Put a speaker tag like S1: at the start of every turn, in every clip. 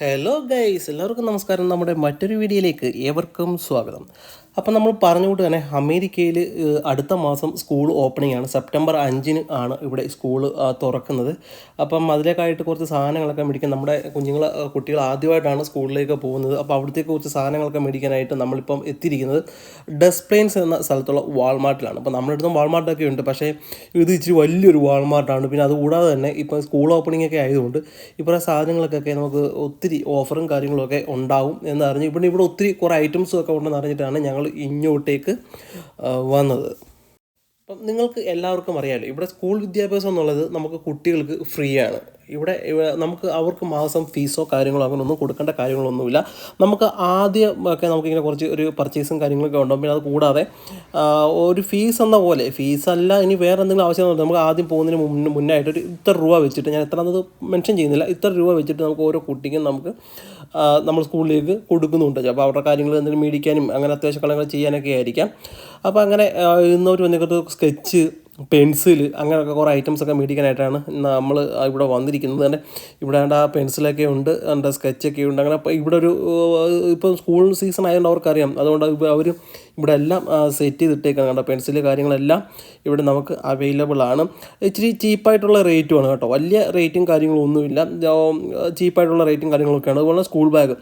S1: Hello guys എല്ലാവർക്കും നമസ്കാരം. നമ്മുടെ മറ്റൊരു വീഡിയോയിലേക്ക് ഏവർക്കും സ്വാഗതം. അപ്പം നമ്മൾ പറഞ്ഞുകൊണ്ട് തന്നെ അമേരിക്കയിൽ അടുത്ത മാസം സ്കൂൾ ഓപ്പണിംഗ് ആണ്. സെപ്റ്റംബർ അഞ്ചിന് ആണ് ഇവിടെ സ്കൂൾ തുറക്കുന്നത്. അപ്പം അതിലേക്കായിട്ട് കുറച്ച് സാധനങ്ങളൊക്കെ മേടിക്കാൻ നമ്മുടെ കുഞ്ഞുങ്ങൾ കുട്ടികൾ ആദ്യമായിട്ടാണ് സ്കൂളിലേക്ക് പോകുന്നത്. അപ്പോൾ അവിടത്തേക്ക് കുറച്ച് സാധനങ്ങളൊക്കെ മേടിക്കാനായിട്ട് നമ്മളിപ്പം എത്തിയിരിക്കുന്നത് ഡെസ്പ്ലെയിൻസ് എന്ന സ്ഥലത്തുള്ള വാൾമാർട്ടിലാണ് അപ്പോൾ നമ്മുടെ അടുത്തും വാൾമാർട്ടൊക്കെ ഉണ്ട്. പക്ഷേ ഇത് ഇച്ചിരി വലിയൊരു വാൾമാർട്ടാണ് പിന്നെ അതുകൂടാതെ തന്നെ ഇപ്പം സ്കൂൾ ഓപ്പണിംഗ് ഒക്കെ ആയതുകൊണ്ട് ഇപ്പോൾ സാധനങ്ങൾക്കൊക്കെ നമുക്ക് ഓഫറും കാര്യങ്ങളൊക്കെ ഉണ്ടാവും എന്നറിഞ്ഞ് ഇവിടെ ഇവിടെ ഒത്തിരി കുറേ ഐറ്റംസും ഒക്കെ ഉണ്ടെന്ന് അറിഞ്ഞിട്ടാണ് ഞങ്ങൾ ഇങ്ങോട്ടേക്ക് വന്നത്. അപ്പം നിങ്ങൾക്ക് എല്ലാവർക്കും അറിയാമല്ലോ ഇവിടെ സ്കൂൾ വിദ്യാഭ്യാസം എന്നുള്ളത് നമുക്ക് കുട്ടികൾക്ക് ഫ്രീ ആണ്. ഇവിടെ നമുക്ക് അവർക്ക് മാസം ഫീസോ കാര്യങ്ങളോ അങ്ങനെ ഒന്നും കൊടുക്കേണ്ട കാര്യങ്ങളൊന്നുമില്ല. നമുക്ക് ആദ്യം ഒക്കെ നമുക്കിങ്ങനെ കുറച്ച് ഒരു പർച്ചേസും കാര്യങ്ങളൊക്കെ ഉണ്ടാകും പിന്നെ അത് കൂടാതെ ഒരു ഫീസ് എന്ന പോലെ ഫീസല്ല ഇനി വേറെ എന്തെങ്കിലും ആവശ്യം നമുക്ക് ആദ്യം പോകുന്നതിന് മുന്നേ മുന്നായിട്ട് ഒരു ഇത്ര രൂപ വെച്ചിട്ട് ഞാൻ എത്ര എന്നത് മെൻഷൻ ചെയ്യുന്നില്ല ഇത്ര രൂപ വെച്ചിട്ട് നമുക്ക് ഓരോ കുട്ടിക്കും നമുക്ക് നമ്മൾ സ്കൂളിലേക്ക് കൊടുക്കുന്നുണ്ട്. അപ്പോൾ അവരുടെ കാര്യങ്ങൾ എന്തെങ്കിലും മേടിക്കാനും അങ്ങനെ അത്യാവശ്യ കളങ്ങൾ ചെയ്യാനൊക്കെ ആയിരിക്കാം. അപ്പോൾ അങ്ങനെ ഇന്നൊരു വന്നിട്ട് സ്കെച്ച് പെൻസിൽ അങ്ങനെയൊക്കെ കുറേ ഐറ്റംസ് ഒക്കെ മേടിക്കാനായിട്ടാണ് നമ്മൾ ഇവിടെ വന്നിരിക്കുന്നത്. തന്നെ ഇവിടെ ആ പെൻസിലൊക്കെ ഉണ്ട് ഉണ്ട് സ്കെച്ചൊക്കെ ഉണ്ട്. അങ്ങനെ ഇവിടെ ഒരു ഇപ്പം സ്കൂൾ സീസൺ ആയതുകൊണ്ട് അവർക്കറിയാം. അതുകൊണ്ട് അവർ ഇവിടെ എല്ലാം സെറ്റ് ചെയ്തിട്ടേക്കാണ് കേട്ടോ പെൻസിൽ കാര്യങ്ങളെല്ലാം ഇവിടെ നമുക്ക് അവൈലബിൾ ആണ്. ഇച്ചിരി ചീപ്പായിട്ടുള്ള റേറ്റുമാണ് കേട്ടോ. വലിയ റേറ്റും കാര്യങ്ങളൊന്നുമില്ല ചീപ്പായിട്ടുള്ള റേറ്റും കാര്യങ്ങളൊക്കെയാണ്. അതുപോലെ സ്കൂൾ ബാഗ്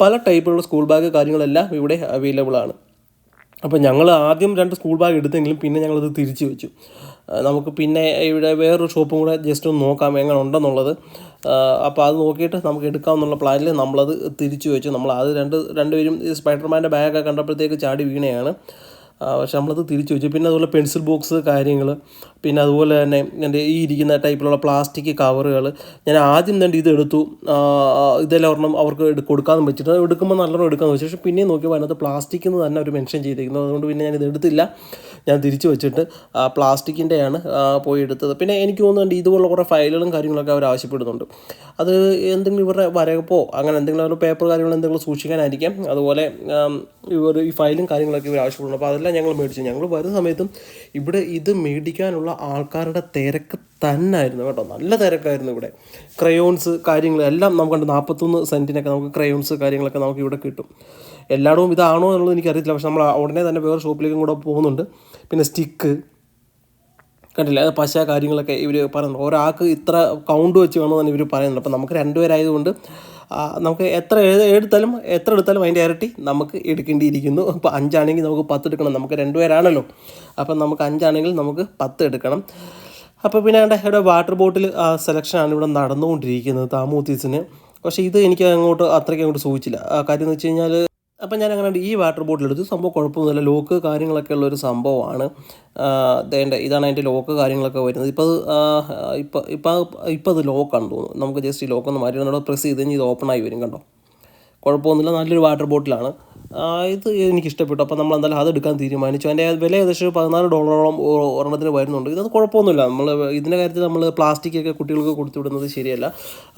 S1: പല ടൈപ്പിലുള്ള സ്കൂൾ ബാഗ് കാര്യങ്ങളെല്ലാം ഇവിടെ അവൈലബിൾ ആണ്. അപ്പോൾ ഞങ്ങൾ ആദ്യം രണ്ട് സ്കൂൾ ബാഗ് എടുത്തെങ്കിലും പിന്നെ ഞങ്ങളത് തിരിച്ചു വെച്ചു. നമുക്ക് പിന്നെ ഇവിടെ വേറൊരു ഷോപ്പും കൂടെ ജസ്റ്റ് ഒന്ന് നോക്കാം എങ്ങനെ ഉണ്ടെന്നുള്ളത് അപ്പോൾ അത് നോക്കിയിട്ട് നമുക്ക് എടുക്കാമെന്നുള്ള പ്ലാനിൽ നമ്മളത് തിരിച്ചു വെച്ചു. നമ്മൾ അത് രണ്ട് രണ്ടുപേരും സ്പൈഡർമാന്റെ ബാഗൊക്കെ കണ്ടപ്പോഴത്തേക്ക് ചാടി വീണയാണ്. പക്ഷെ നമ്മളത് തിരിച്ചു വെച്ചു. പിന്നെ അതുപോലെ പെൻസിൽ ബോക്സ് കാര്യങ്ങൾ പിന്നെ അതുപോലെ തന്നെ എന്റെ ഈ ഇരിക്കുന്ന ടൈപ്പിലുള്ള പ്ലാസ്റ്റിക് കവറുകൾ ഞാൻ ആദ്യം തന്നെ ഇത് എടുത്തു. ആ, ഇതെല്ലാം ഒരെണ്ണം അവർക്ക് കൊടുക്കാമെന്ന് വെച്ചിട്ട് എടുക്കുമ്പോൾ നല്ലോണം എടുക്കാമെന്ന് വെച്ചു. പക്ഷേ പിന്നെ നോക്കിയപ്പോൾ അതിനകത്ത് പ്ലാസ്റ്റിക് എന്ന് തന്നെ അവർ മെൻഷൻ ചെയ്തിരിക്കുന്നു. അതുകൊണ്ട് പിന്നെ ഇത് എടുത്തില്ല. ഞാൻ തിരിച്ചു വെച്ചിട്ട് പ്ലാസ്റ്റിക്കിന്റെയാണ് പോയി എടുത്തത്. പിന്നെ എനിക്ക് തോന്നുന്നുണ്ട് ഇതുപോലുള്ള കുറേ ഫയലുകളും കാര്യങ്ങളൊക്കെ അവർ ആവശ്യപ്പെടുന്നുണ്ട്. അത് എന്തെങ്കിലും ഇവരുടെ വരകപ്പോ അങ്ങനെ എന്തെങ്കിലും അവരുടെ പേപ്പർ കാര്യങ്ങൾ എന്തെങ്കിലും സൂക്ഷിക്കാനായിരിക്കാം. അതുപോലെ ഇവർ ഈ ഫയലും കാര്യങ്ങളൊക്കെ ഇവർ ആവശ്യപ്പെടുന്നു അപ്പോൾ അതെല്ലാം ഞങ്ങൾ മേടിച്ചു ഞങ്ങൾ വരുന്ന സമയത്തും ഇവിടെ ഇത് മേടിക്കാനുള്ള ആൾക്കാരുടെ തിരക്ക് തന്നായിരുന്നു കേട്ടോ. നല്ല തിരക്കായിരുന്നു ഇവിടെ. ക്രയോൺസ് കാര്യങ്ങൾ എല്ലാം നമുക്കുണ്ട് നാൽപ്പത്തൊന്ന് സെന്റിനൊക്കെ നമുക്ക് ക്രയോൺസ് കാര്യങ്ങളൊക്കെ നമുക്ക് ഇവിടെ കിട്ടും. എല്ലായിടവും ഇതാണോ എന്നുള്ളത് എനിക്കറിയത്തില്ല. പക്ഷെ നമ്മൾ ഉടനെ തന്നെ വേറെ ഷോപ്പിലേക്കും കൂടെ പോകുന്നുണ്ട്. പിന്നെ സ്റ്റിക്ക് കണ്ടില്ല? അത് പശ കാര്യങ്ങളൊക്കെ ഇവർ പറയുന്നുണ്ട്. ഒരാൾക്ക് ഇത്ര കൗണ്ട് വെച്ച് വേണമെന്നാണ് ഇവർ പറയുന്നത്. അപ്പോൾ നമുക്ക് രണ്ടുപേരായതുകൊണ്ട് നമുക്ക് എത്ര എടുത്താലും എത്ര എടുത്താലും അതിന്റെ ഇരട്ടി നമുക്ക് എടുക്കേണ്ടിയിരിക്കുന്നു. അപ്പോൾ അഞ്ചാണെങ്കിൽ നമുക്ക് പത്ത് എടുക്കണം. നമുക്ക് രണ്ട് പേരാണല്ലോ. അപ്പം നമുക്ക് അഞ്ചാണെങ്കിൽ നമുക്ക് പത്ത് എടുക്കണം. അപ്പോൾ പിന്നെ എന്റെ ഇവിടെ വാട്ടർ ബോട്ടിൽ സെലക്ഷനാണ് ഇവിടെ നടന്നുകൊണ്ടിരിക്കുന്നത് താമൂത്തീസിന്. പക്ഷേ ഇത് എനിക്ക് അങ്ങോട്ട് അത്രയ്ക്ക് അങ്ങോട്ട് സൂചിച്ചില്ല. കാര്യം എന്ന് വെച്ച് കഴിഞ്ഞാൽ അപ്പം ഞാൻ അങ്ങനെ ഈ വാട്ടർ ബോട്ടിൽ എടുത്ത് സംഭവം കുഴപ്പമൊന്നുമില്ല. ലോക്ക് കാര്യങ്ങളൊക്കെ ഉള്ള ഒരു സംഭവമാണ് അതേണ്ട ഇതാണ് അതിന്റെ ലോക്ക് കാര്യങ്ങളൊക്കെ വരുന്നത്. ഇപ്പോൾ അത് ഇപ്പോൾ ഇപ്പം ഇപ്പം അത് ലോക്കാണ് തോന്നുന്നു. നമുക്ക് ജസ്റ്റ് ഈ ലോക്ക് ഒന്ന് മാറ്റി നമ്മൾ പ്രസ് ചെയ്ത് കഴിഞ്ഞാൽ ഇത് ഓപ്പൺ ആയി വരും കണ്ടോ? കുഴപ്പമൊന്നുമില്ല. നല്ലൊരു വാട്ടർ ബോട്ടിലാണ്. ഇത് എനിക്ക് ഇഷ്ടപ്പെട്ടു അപ്പോൾ നമ്മൾ എന്തായാലും അത് എടുക്കാൻ തീരുമാനിച്ചു. അതിന്റെ വില ഏകദേശം പതിനാല് ഡോളറോളം ഒരെണ്ണത്തിന് വരുന്നുണ്ട്. ഇതൊന്നും കുഴപ്പമൊന്നുമില്ല. നമ്മൾ ഇതിന്റെ കാര്യത്തിൽ നമ്മൾ പ്ലാസ്റ്റിക്കൊക്കെ കുട്ടികൾക്ക് കൊടുത്തു വിടുന്നത് ശരിയല്ല.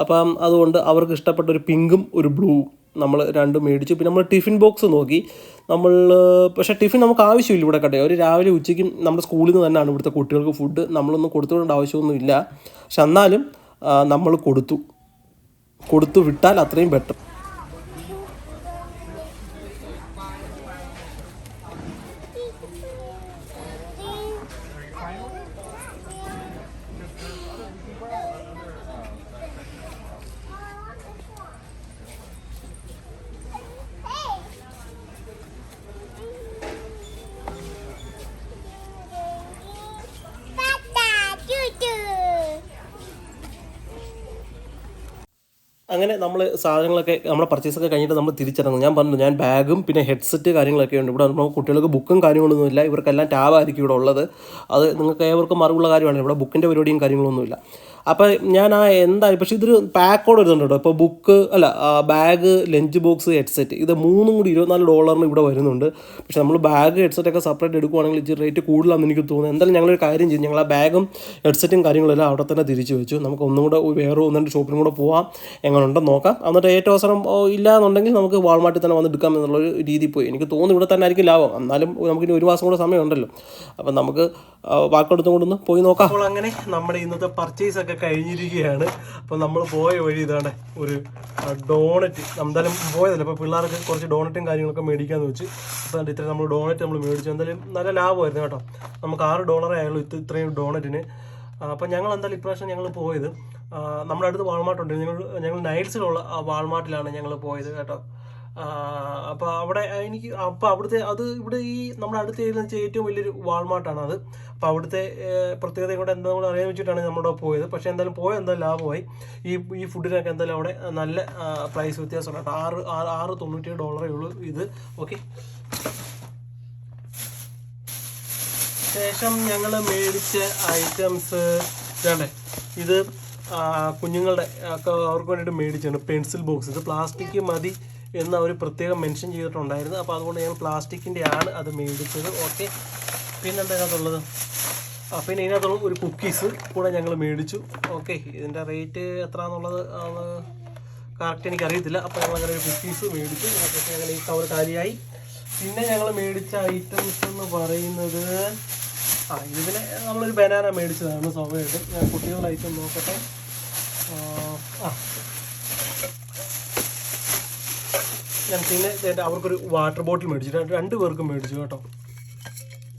S1: അപ്പം അതുകൊണ്ട് അവർക്ക് ഇഷ്ടപ്പെട്ട ഒരു പിങ്കും ഒരു ബ്ലൂ നമ്മൾ രണ്ടും മേടിച്ചു. പിന്നെ നമ്മൾ ടിഫിൻ ബോക്സ് നോക്കി. നമ്മൾ പക്ഷേ ടിഫിൻ നമുക്ക് ആവശ്യമില്ല ഇവിടെ കട്ടെ ഒരു രാവിലെ ഉച്ചയ്ക്കും നമ്മുടെ സ്കൂളിൽ നിന്ന് തന്നെയാണ് ഇവിടുത്തെ കുട്ടികൾക്ക് ഫുഡ് നമ്മളൊന്നും കൊടുത്തുകൊണ്ട് ആവശ്യമൊന്നും ആവശ്യമൊന്നുമില്ല. പക്ഷെ എന്നാലും നമ്മൾ കൊടുത്തു. കൊടുത്തു വിട്ടാൽ അത്രയും ബെറ്റർ അങ്ങനെ നമ്മൾ സാധനങ്ങളൊക്കെ നമ്മുടെ പർച്ചേസൊക്കെ കഴിഞ്ഞിട്ട് നമ്മൾ തിരിച്ചിറങ്ങും. ഞാൻ പറഞ്ഞു ഞാൻ ബാഗും പിന്നെ ഹെഡ്സെറ്റ് കാര്യങ്ങളൊക്കെ ഉണ്ട്. ഇവിടെ നമ്മൾ കുട്ടികൾക്ക് ബുക്കും കാര്യങ്ങളൊന്നുമില്ല ഇവർക്കെല്ലാം ടാബായിരിക്കും ഇവിടെ ഉള്ളത്. അത് നിങ്ങൾക്ക് ഏവർക്കും അറിവുള്ള കാര്യമാണ് ഇവിടെ ബുക്കിന്റെ പരിപാടിയും കാര്യങ്ങളൊന്നുമില്ല അപ്പോൾ ഞാൻ ആ എന്തായാലും പക്ഷേ ഇതൊരു പാക്കോട് വരുന്നുണ്ട് കേട്ടോ ഇപ്പോൾ ബുക്ക് അല്ല ബാഗ് ലഞ്ച് ബോക്സ് ഹെഡ്സെറ്റ് ഇത് മൂന്നും കൂടി ഇരുപത്തിനാല് ഡോളറിന് ഇവിടെ വരുന്നുണ്ട്. പക്ഷേ നമ്മൾ ബാഗ് ഹെഡ്സെറ്റ് ഒക്കെ സെപ്പറേറ്റ് എടുക്കുവാണെങ്കിൽ ഇച്ചിരി റേറ്റ് കൂടുതലാണെന്ന് എനിക്ക് തോന്നുന്നത് എന്തായാലും ഞങ്ങളൊരു കാര്യം ചെയ്യും ഞങ്ങൾ ആ ബാഗും ഹെഡ്സെറ്റും കാര്യങ്ങളെല്ലാം അവിടെ തന്നെ തിരിച്ചു വെച്ചു. നമുക്ക് ഒന്നും കൂടെ വേറെ ഒന്ന് ഷോപ്പിലും കൂടെ പോവാം. എങ്ങനെയുണ്ടോ നോക്കാം. എന്നിട്ട് ഏറ്റവും അവസരം ഓ, ഇല്ല എന്നുണ്ടെങ്കിൽ നമുക്ക് വാൾമാർട്ടിൽ തന്നെ വന്ന് എടുക്കാം എന്നുള്ളൊരു രീതി പോയി. എനിക്ക് തോന്നുന്നു ഇവിടെ തന്നെ ആയിരിക്കും ലാഭം. എന്നാലും നമുക്കിനി ഒരു മാസം കൂടെ സമയമുണ്ടല്ലോ. അപ്പം നമുക്ക് വാക്കെടുത്തും കൊണ്ടൊന്ന് പോയി നോക്കാം. അപ്പോൾ അങ്ങനെ നമ്മുടെ ഇന്നത്തെ പർച്ചേസ് ഒക്കെ ഒക്കെ കഴിഞ്ഞിരിക്കുകയാണ്. അപ്പോൾ നമ്മൾ പോയ വഴി ഇതാണ് ഒരു ഡോണറ്റ് എന്തായാലും പോയതല്ല? അപ്പോൾ പിള്ളേർക്ക് കുറച്ച് ഡോണറ്റും കാര്യങ്ങളൊക്കെ മേടിക്കാമെന്ന് വെച്ച്. അപ്പോൾ ഇത്രയും നമ്മൾ ഡോണറ്റ് നമ്മൾ മേടിച്ചു. എന്തായാലും നല്ല ലാഭമായിരുന്നു കേട്ടോ. നമുക്ക് ആറ് ഡോളറേ ആയുള്ളൂ ഇത് ഇത്രയും ഡോണറ്റിന് അപ്പോൾ ഞങ്ങൾ എന്തായാലും ഇപ്രാവശ്യം ഞങ്ങൾ പോയത് നമ്മുടെ അടുത്ത് വാൾമാർട്ട് ഉണ്ട്. ഞങ്ങൾ ഞങ്ങൾ നൈറ്റ്സിലുള്ള വാൾമാർട്ടിലാണ് ഞങ്ങൾ പോയത് കേട്ടോ. അപ്പോൾ അവിടെ എനിക്ക് അപ്പോൾ അവിടുത്തെ അത് ഇവിടെ ഈ നമ്മുടെ അടുത്ത് ഏരിയയിൽ ഏറ്റവും വലിയൊരു വാൾമാർട്ടാണ് അത്. അപ്പോൾ അവിടുത്തെ പ്രത്യേകതയും പ്രത്യേകത കൂടെ എന്താ നമ്മൾ അറിയാൻ വെച്ചിട്ടാണ് നമ്മുടെ പോയത്. പക്ഷേ എന്തായാലും പോയ എന്തായാലും ലാഭമായി. ഈ ഈ ഫുഡിനൊക്കെ എന്തായാലും അവിടെ നല്ല പ്രൈസ് വ്യത്യാസമുണ്ട് ആറ് ആറ് ആറ് തൊണ്ണൂറ്റി ഡോളറേ ഉള്ളൂ ഇത്. ഓക്കെ. ശേഷം ഞങ്ങൾ മേടിച്ച ഐറ്റംസ് വേണ്ടേ ഇത് കുഞ്ഞുങ്ങളുടെ അവർക്ക് വേണ്ടിയിട്ട് മേടിച്ചാണ് പെൻസിൽ ബോക്സ്. ഇത് പ്ലാസ്റ്റിക് മതി. എന്ന് അവർ പ്രത്യേകം മെൻഷൻ ചെയ്തിട്ടുണ്ടായിരുന്നു. അപ്പോൾ അതുകൊണ്ട് ഞാൻ പ്ലാസ്റ്റിക്കിന്റെ ആണ് അത് മേടിച്ചത്. ഓക്കെ പിന്നെ എന്താ ഇതിനകത്തുള്ളത്? ആ പിന്നെ ഇതിനകത്തുള്ള ഒരു കുക്കീസ് കൂടെ ഞങ്ങൾ മേടിച്ചു. ഓക്കെ ഇതിന്റെ റേറ്റ് എത്ര എന്നുള്ളത് കറക്റ്റ് എനിക്കറിയത്തില്ല. അപ്പോൾ ഞങ്ങൾ അങ്ങനെ ഒരു കുക്കീസ് മേടിച്ചു. ഞങ്ങൾ ഈ കവർ കാര്യമായി പിന്നെ ഞങ്ങൾ മേടിച്ച ഐറ്റംസ് എന്ന് പറയുന്നത് ആ ഇതിന് നമ്മളൊരു ബനാന മേടിച്ചതാണ്. സ്വാഭാവികമായിട്ടും. ഞാൻ കുട്ടികളുടെ ഐറ്റം നോക്കട്ടെ. ആ, ഞാൻ അവർക്കൊരു വാട്ടർ ബോട്ടിൽ മേടിച്ചു. രണ്ട് പേർക്കും മേടിച്ചു കേട്ടോ.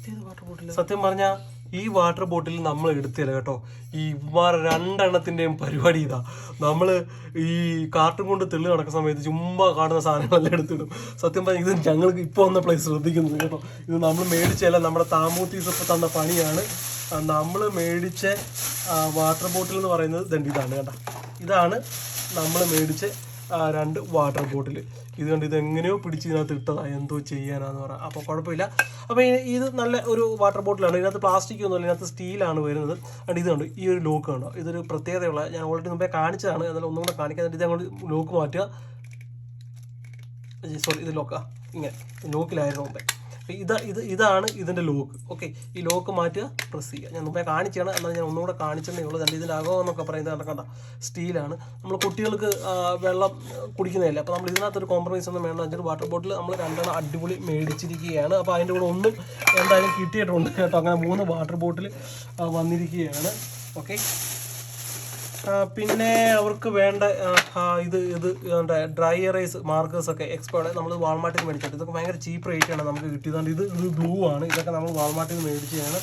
S1: ഏത് വാട്ടർ ബോട്ടിൽ സത്യം പറഞ്ഞാൽ ഈ വാട്ടർ ബോട്ടിൽ നമ്മൾ എടുത്തില്ല കേട്ടോ. ഈ ഇവന്മാർ രണ്ടെണ്ണത്തിന്റെയും പരിപാടി ഇതാ. നമ്മൾ ഈ കാർട്ടും കൊണ്ട് തെള്ളി നടക്കുന്ന സമയത്ത് ചുമ്മാ കാണുന്ന സാധനങ്ങളെല്ലാം എടുത്തിടും. സത്യം പറഞ്ഞാൽ ഇത് ഞങ്ങൾക്ക് ഇപ്പോൾ വന്ന പ്ലേസ് ശ്രദ്ധിക്കുന്നത് കേട്ടോ. ഇത് നമ്മൾ മേടിച്ചല്ല നമ്മുടെ താമൂത്തീസ് ഇപ്പോൾ തന്ന പണിയാണ്. നമ്മൾ മേടിച്ച വാട്ടർ ബോട്ടിൽ എന്ന് പറയുന്നത് ദണ്ഡിതാണ് ഇതാണ് കേട്ടോ. ഇതാണ് നമ്മൾ മേടിച്ച രണ്ട് വാട്ടർ ബോട്ടിൽ ഇത് കണ്ട് ഇത് എങ്ങനെയോ പിടിച്ച് ഇതിനകത്ത് ഇട്ടതാ എന്തോ ചെയ്യാനാന്ന് പറയാം അപ്പോൾ കുഴപ്പമില്ല. അപ്പോൾ ഇത് നല്ല ഒരു വാട്ടർ ബോട്ടിലാണ് ഇതിനകത്ത് പ്ലാസ്റ്റിക് ഒന്നുമില്ല ഇതിനകത്ത് സ്റ്റീലാണ് വരുന്നത്. അതുകൊണ്ട് ഇത് കണ്ടു ഈ ഒരു ലോക്ക് കണ്ടോ? ഇതൊരു പ്രത്യേകതയുള്ള ഞാൻ ഓൾറെഡി മുമ്പേ കാണിച്ചതാണ്. എന്നാലും ഒന്നും കൂടെ കാണിക്കാൻ ഇത് അങ്ങോട്ട് ലോക്ക് മാറ്റുക. സോറി ഇത് ലോക്കാ ഇങ്ങനെ ലോക്കിലായിരുന്നു മുമ്പേ. ഇതാ ഇത് ഇതാണ് ഇതിന്റെ ലോക്ക് ഓക്കെ ഈ ലോക്ക് മാറ്റുക പ്രസ് ചെയ്യുക. ഞാൻ മുമ്പേ കാണിച്ചാണ് എന്നാൽ ഞാൻ ഒന്നുകൂടെ കാണിച്ചതേ ഉള്ളൂ. കണ്ട് ഇതിന്റെ അകം എന്നൊക്കെ പറയുന്നത് കണ്ട കണ്ട സ്റ്റീലാണ് നമ്മൾ കുട്ടികൾക്ക് വെള്ളം കുടിക്കുന്നതല്ലേ? അപ്പോൾ നമ്മൾ ഇതിനകത്തൊരു കോംപ്രമൈസ് ഒന്നും വേണ്ട. വെച്ചിട്ട് വാട്ടർ ബോട്ടിൽ നമ്മൾ രണ്ടെണ്ണം അടിപൊളി മേടിച്ചിരിക്കുകയാണ്. അപ്പോൾ അതിന്റെ കൂടെ ഒന്നും എന്തായാലും കിട്ടിയിട്ടുണ്ട് കേട്ടോ. അങ്ങനെ മൂന്ന് വാട്ടർ ബോട്ടിൽ വന്നിരിക്കുകയാണ്. ഓക്കെ പിന്നെ അവർക്ക് വേണ്ട ഇത് ഇത് ഡ്രൈ എറൈസ് മാർക്കേഴ്സ് ഒക്കെ എക്സ്പേർട്ട് നമ്മൾ വാൾമാർട്ടിൽ നിന്ന് മേടിച്ചിട്ട് ഇതൊക്കെ ഭയങ്കര ചീപ്പ് റേറ്റ് ആണ് നമുക്ക് കിട്ടിയതുകൊണ്ട് ഇത് ഇത് ബ്ലൂ ആണ്. ഇതൊക്കെ നമ്മൾ വാൾമാർട്ടിൽ നിന്ന് മേടിച്ചതാണ്.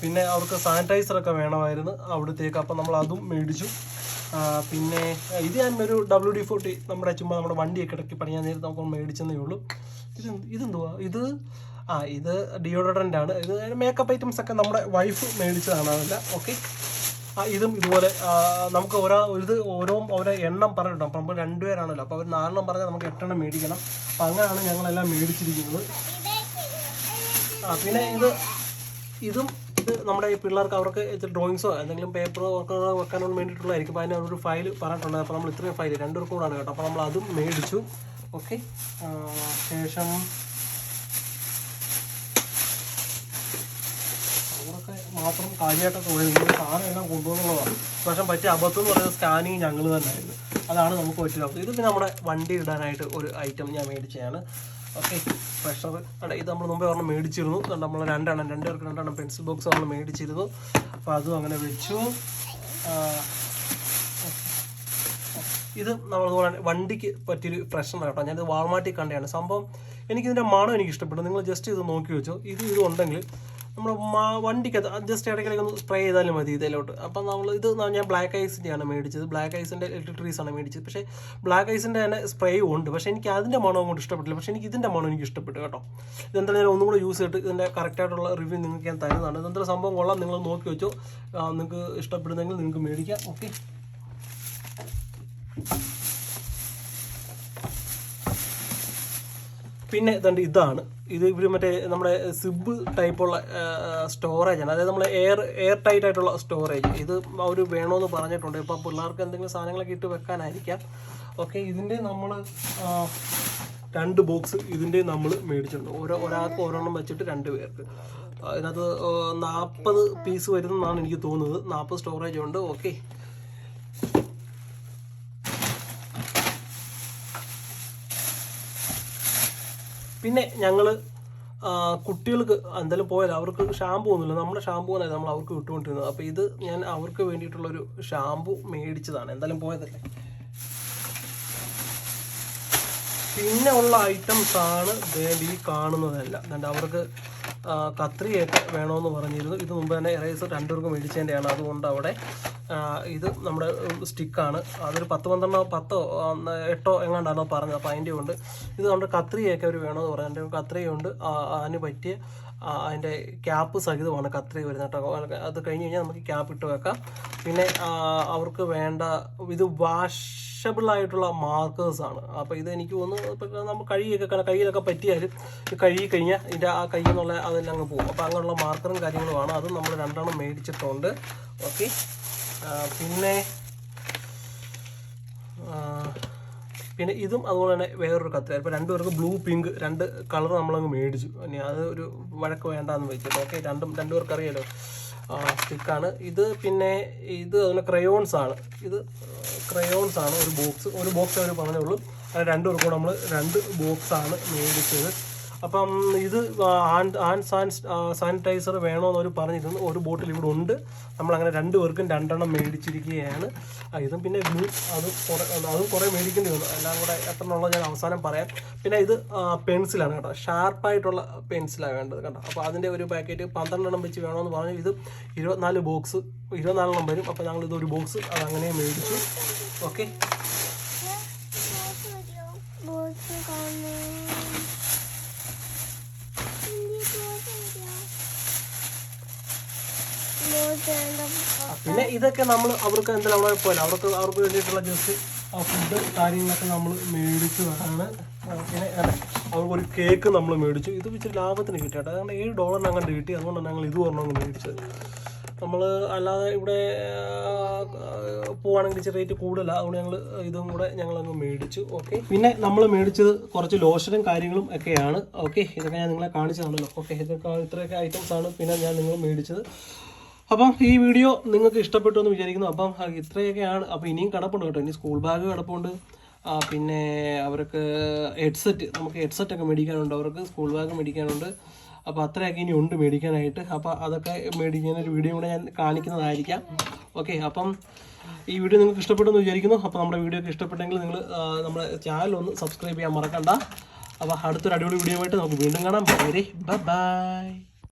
S1: പിന്നെ അവർക്ക് സാനിറ്റൈസർ ഒക്കെ വേണമായിരുന്നു അവിടത്തേക്ക്. അപ്പം നമ്മൾ അതും മേടിച്ചു. പിന്നെ ഇത് ഞാൻ ഒരു ഡബ്ല്യു ഡി ഫോർട്ടി നമ്മുടെ ചുമ്മാ നമ്മുടെ വണ്ടിയൊക്കെ ഇടയ്ക്ക് പണിയാൻ നേരത്തെ നമുക്ക് മേടിച്ചെന്നേ ഉള്ളൂ. ഇത് ഇതെന്തുവാ? ഇത് ആ ഇത് ഡിയോഡറന്റ് ആണ്. ഇത് മേക്കപ്പ് ഐറ്റംസ് ഒക്കെ നമ്മുടെ വൈഫ് മേടിച്ചതാണ്? അതല്ല ഓക്കെ ഇതും ഇതുപോലെ നമുക്ക് ഓരോ ഇത് ഓരോ അവരെ എണ്ണം പറഞ്ഞിട്ടോ അപ്പം നമ്മൾ രണ്ടുപേരാണല്ലോ അപ്പോൾ അവർ നാലെണ്ണം പറഞ്ഞാൽ നമുക്ക് എട്ടെണ്ണം മേടിക്കണം. അപ്പം അങ്ങനെയാണ് ഞങ്ങളെല്ലാം മേടിച്ചിരിക്കുന്നത്. ആ പിന്നെ ഇത് ഇതും ഇത് നമ്മുടെ ഈ പിള്ളേർക്ക് അവർക്ക് ഡ്രോയിങ്സോ എന്തെങ്കിലും പേപ്പറോ ഒക്കെ വെക്കാനോട് വേണ്ടിയിട്ടുള്ളതായിരിക്കും. അപ്പോൾ അതിനൊരു ഫയൽ പറഞ്ഞിട്ടുണ്ട്. അപ്പോൾ നമ്മൾ ഇത്രയും ഫയൽ രണ്ടു കൂടാണ് കേട്ടോ. അപ്പോൾ നമ്മൾ അതും മേടിച്ചു. ഓക്കെ ശേഷം മാത്രം കാര്യമായിട്ടൊക്കെ തോന്നി നിങ്ങൾ സാധനം എല്ലാം കൊണ്ടുപോകുന്നുള്ളതാണ്. പക്ഷേ പറ്റിയ അബദ്ധം എന്ന് പറയുന്നത് സ്കാനിങ് ഞങ്ങൾ തന്നെയായിരുന്നു. അതാണ് നമുക്ക് പറ്റിയ ഇത് പിന്നെ നമ്മുടെ വണ്ടി ഇടാനായിട്ട് ഒരു ഐറ്റം ഞാൻ മേടിച്ചതാണ്. ഓക്കെ പ്രഷർ അല്ല ഇത് നമ്മൾ മുമ്പേ ഒരെണ്ണം മേടിച്ചിരുന്നു. നമ്മൾ രണ്ടെണ്ണം രണ്ട് പേർക്ക് രണ്ടെണ്ണം പെൻസിൽ ബോക്സ് നമ്മൾ മേടിച്ചിരുന്നു. അപ്പോൾ അതും അങ്ങനെ വെച്ചു. ഇത് നമ്മൾ വണ്ടിക്ക് പറ്റിയൊരു പ്രശ്നം കേട്ടോ. ഞാനിത് വാൾമാർട്ടിൽ കണ്ടതാണ്. സംഭവം എനിക്കിതിന്റെ മണം എനിക്ക് ഇഷ്ടപ്പെട്ടു നിങ്ങൾ ജസ്റ്റ് ഇത് നോക്കി വെച്ചോ. ഇത് ഇത് ഉണ്ടെങ്കിൽ നമ്മുടെ മാ- വണ്ടിക്ക് ജസ്റ്റ് ഇടയ്ക്കിടയ്ക്ക് ഒന്ന് സ്പ്രേ ചെയ്താലും മതി ഇതിലോട്ട്. അപ്പം നമ്മൾ ഇത് ഞാൻ ബ്ലാക്ക് ഐസിന്റെയാണ് മേടിച്ചത്. ബ്ലാക്ക് ഐസിന്റെ ഇലക്ട്രിക് ട്രീസ് ആണ് മേടിച്ചത്. പക്ഷേ ബ്ലാക്ക് ഐസിന്റെ തന്നെ സ്പ്രേയും ഉണ്ട്. പക്ഷേ എനിക്ക് അതിന്റെ മണം അങ്ങോട്ട് ഇഷ്ടപ്പെട്ടില്ല. പക്ഷേ എനിക്ക് ഇതിന്റെ മണം എനിക്ക് ഇഷ്ടപ്പെട്ടു കേട്ടോ. ഇതെന്തായാലും ഞാൻ ഒന്നും കൂടെ യൂസ് ചെയ്തിട്ട് ഇതിന്റെ കറക്റ്റായിട്ടുള്ള റിവ്യൂ നിങ്ങൾക്ക് ഞാൻ തരുന്നതാണ്. ഇതെന്തൊരു സംഭവം കൊള്ളാം. നിങ്ങൾ നോക്കി വെച്ചോ. നിങ്ങൾക്ക് ഇഷ്ടപ്പെടുന്നെങ്കിൽ നിങ്ങൾക്ക് മേടിക്കാം. ഓക്കെ പിന്നെ ഇതുണ്ട് ഇതാണ്. ഇത് ഇവർ മറ്റേ നമ്മുടെ സിബ് ടൈപ്പുള്ള സ്റ്റോറേജ് ആണ് അതായത് നമ്മൾ എയർ എയർ ടൈറ്റ് ആയിട്ടുള്ള സ്റ്റോറേജ്. ഇത് അവർ വേണമെന്ന് പറഞ്ഞിട്ടുണ്ട്. ഇപ്പോൾ പിള്ളേർക്ക് എന്തെങ്കിലും സാധനങ്ങളൊക്കെ ഇട്ട് വെക്കാനായിരിക്കാം. ഓക്കെ ഇതിന്റെ നമ്മൾ രണ്ട് ബോക്സ് ഇതിന്റെ നമ്മൾ മേടിച്ചിട്ടുണ്ട്. ഓരോ ഒരാൾക്ക് ഓരോണ്ണം വെച്ചിട്ട് രണ്ട് പേർക്ക്. അതിനകത്ത് നാൽപ്പത് പീസ് വരുന്നതാണ് എനിക്ക് തോന്നുന്നത്. നാൽപ്പത് സ്റ്റോറേജ് ഉണ്ട്. ഓക്കെ. പിന്നെ ഞങ്ങൾ കുട്ടികൾക്ക് എന്തായാലും പോയാലും അവർക്ക് ഷാമ്പു ഒന്നുമില്ല. നമ്മുടെ ഷാമ്പു ആണ് നമ്മൾ അവർക്ക് വിട്ടുകൊണ്ടിരുന്നത്. അപ്പോൾ ഇത് ഞാൻ അവർക്ക് വേണ്ടിയിട്ടുള്ളൊരു ഷാമ്പു മേടിച്ചതാണ്. എന്തായാലും പോയതല്ലേ? പിന്നെ ഉള്ള ഐറ്റംസ് ആണ് വേണ്ടി കാണുന്നതല്ല. എന്നിട്ട് അവർക്ക് കത്രിയൊക്കെ വേണമെന്ന് പറഞ്ഞിരുന്നു. ഇത് മുമ്പ് തന്നെ ഇറേസർ രണ്ടുപേർക്കും മേടിച്ചതിന്റെയാണ് അതുകൊണ്ട് അവിടെ ഇത് നമ്മുടെ സ്റ്റിക്കാണ് അതൊരു പത്ത് പന്ത്രണ്ടോ പത്തോ എട്ടോ എങ്ങാണ്ടാണോ പറഞ്ഞത്. അപ്പോൾ അതിന്റെ ഉണ്ട്. ഇത് നമ്മുടെ കത്രികയൊക്കെ അവർ വേണമെന്ന് പറഞ്ഞു. എന്റെ കത്രികയുണ്ട് ആ, അതിന് പറ്റിയ അതിന്റെ ക്യാപ്പ് സഹിതമാണ് കത്രി വരുന്നത് കേട്ടോ. അത് കഴിഞ്ഞ് കഴിഞ്ഞാൽ നമുക്ക് ക്യാപ്പ് ഇട്ട് വെക്കാം. പിന്നെ അവർക്ക് വേണ്ട ഇത് വാഷബിൾ ആയിട്ടുള്ള മാർക്കേഴ്സ് ആണ്. അപ്പോൾ ഇത് എനിക്ക് തോന്നുന്നു ഇപ്പം നമ്മൾ കഴുകിയൊക്കെ കയ്യിലൊക്കെ പറ്റിയാലും കഴുകി കഴിഞ്ഞാൽ ഇതിന്റെ ആ കയ്യിൽ നിന്നുള്ള അതെല്ലാം അങ്ങ് പോകും. അപ്പോൾ അങ്ങനെയുള്ള മാർക്കറും കാര്യങ്ങളുമാണ് അതും നമ്മൾ രണ്ടെണ്ണം മേടിച്ചിട്ടുണ്ട്. ഓക്കെ പിന്നെ പിന്നെ ഇതും അതുപോലെ തന്നെ വേറൊരു കത്ത്. ഇപ്പോൾ രണ്ടുപേർക്ക് ബ്ലൂ പിങ്ക് രണ്ട് കളർ നമ്മളങ്ങ് മേടിച്ചു. ഇനി അത് ഒരു വഴക്ക് വേണ്ടാന്ന് വെച്ചിട്ട്. ഓക്കെ രണ്ടും രണ്ടുപേർക്ക് അറിയാലോ. സ്റ്റിക്കാണ് ഇത് പിന്നെ ഇത് അതുപോലെ ക്രയോൺസ് ആണ്. ഇത് ക്രയോൺസ് ആണ് ഒരു ബോക്സ് ഒരു ബോക്സ് അവർ പറഞ്ഞുള്ളൂ അത് രണ്ടുപേർക്കും നമ്മൾ രണ്ട് ബോക്സാണ് മേടിച്ചത്. അപ്പം ഇത് ഹാൻഡ് ഹാൻഡ് സാനിറ്റൈസർ വേണമെന്ന് അവർ പറഞ്ഞിരുന്നു. ഒരു ബോട്ടിൽ ഇവിടെ ഉണ്ട്. നമ്മളങ്ങനെ രണ്ട് പേർക്കും രണ്ടെണ്ണം മേടിച്ചിരിക്കുകയാണ്. ഇതും പിന്നെ ഗ്ലൂ അതും കുറേ അതും കുറേ മേടിക്കേണ്ടി വന്നു. എല്ലാം കൂടെ എത്രണ്ണമുള്ളത് ഞാൻ അവസാനം പറയാം. പിന്നെ ഇത് പെൻസിലാണ് കേട്ടോ. ഷാർപ്പായിട്ടുള്ള പെൻസിലാണ് വേണ്ടത് കേട്ടോ. അപ്പോൾ അതിന്റെ ഒരു പാക്കറ്റ് പന്ത്രണ്ടെണ്ണം വെച്ച് വേണമെന്ന് പറഞ്ഞു ഇത് ഇരുപത്തിനാല് ബോക്സ് ഇരുപത്തിനാലെണ്ണം വരും. അപ്പോൾ ഞങ്ങളിതൊരു ബോക്സ് അത് അങ്ങനെ മേടിച്ചു. ഓക്കെ
S2: ബോട്ട് കാണും
S1: പിന്നെ ഇതൊക്കെ നമ്മൾ അവർക്ക് എന്തായാലും അവിടെ പോയാലും? അവർക്ക് അവർക്ക് വേണ്ടിയിട്ടുള്ള ജസ്റ്റ് ആ ഫുഡ് കാര്യങ്ങളൊക്കെ നമ്മൾ മേടിച്ചതാണ് പിന്നെ അതെ, അവർക്ക് ഒരു കേക്ക് നമ്മൾ മേടിച്ചു. ഇത് ഇച്ചിരി ലാഭത്തിന് കിട്ടി കേട്ടോ. അതുകൊണ്ട് ഏഴ് ഡോളറിന് അങ്ങോട്ട് കിട്ടി. അതുകൊണ്ടാണ് ഞങ്ങൾ ഇത് അങ്ങ് മേടിച്ചത്. നമ്മൾ അല്ലാതെ ഇവിടെ പോവാണെങ്കിൽ ഇച്ചിരി റേറ്റ് കൂടുതലാണ് അതുകൊണ്ട് ഞങ്ങൾ ഇതും കൂടെ ഞങ്ങൾ അങ്ങ് മേടിച്ചു. ഓക്കെ. പിന്നെ നമ്മൾ മേടിച്ചത് കുറച്ച് ലോഷനും കാര്യങ്ങളും ഒക്കെയാണ്. ഓക്കെ. ഇതൊക്കെ ഞാൻ നിങ്ങളെ കാണിച്ചതാണല്ലോ ഓക്കെ. ഇതൊക്കെ ഇത്രയൊക്കെ ഐറ്റംസ് ആണ്. പിന്നെ ഞാൻ നിങ്ങൾ മേടിച്ചത്. അപ്പം ഈ വീഡിയോ നിങ്ങൾക്ക് ഇഷ്ടപ്പെട്ടു എന്ന് വിചാരിക്കുന്നു. അപ്പം ഇത്രയൊക്കെയാണ്. അപ്പം ഇനിയും കിടപ്പുണ്ട് കേട്ടോ. ഇനി സ്കൂൾ ബാഗ് കിടപ്പുണ്ട്. പിന്നെ അവർക്ക് ഹെഡ്സെറ്റ് നമുക്ക് ഹെഡ്സെറ്റ് ഒക്കെ മേടിക്കാനുണ്ട്. അവർക്ക് സ്കൂൾ ബാഗ് മേടിക്കാനുണ്ട്. അപ്പോൾ അത്രയൊക്കെ ഇനി ഉണ്ട് മേടിക്കാനായിട്ട്. അപ്പം അതൊക്കെ മേടിക്കുന്ന ഒരു വീഡിയോ കൂടെ ഞാൻ കാണിക്കുന്നതായിരിക്കാം. ഓക്കെ അപ്പം ഈ വീഡിയോ നിങ്ങൾക്ക് ഇഷ്ടപ്പെട്ടെന്ന് വിചാരിക്കുന്നു. അപ്പോൾ നമ്മുടെ വീഡിയോ ഒക്കെ ഇഷ്ടപ്പെട്ടെങ്കിൽ നിങ്ങൾ നമ്മുടെ ചാനൽ ഒന്ന് സബ്സ്ക്രൈബ് ചെയ്യാൻ മറക്കണ്ട. അപ്പോൾ അടുത്തൊരു അടിപൊളി വീഡിയോ ആയിട്ട് നമുക്ക് വീണ്ടും കാണാം. ബൈ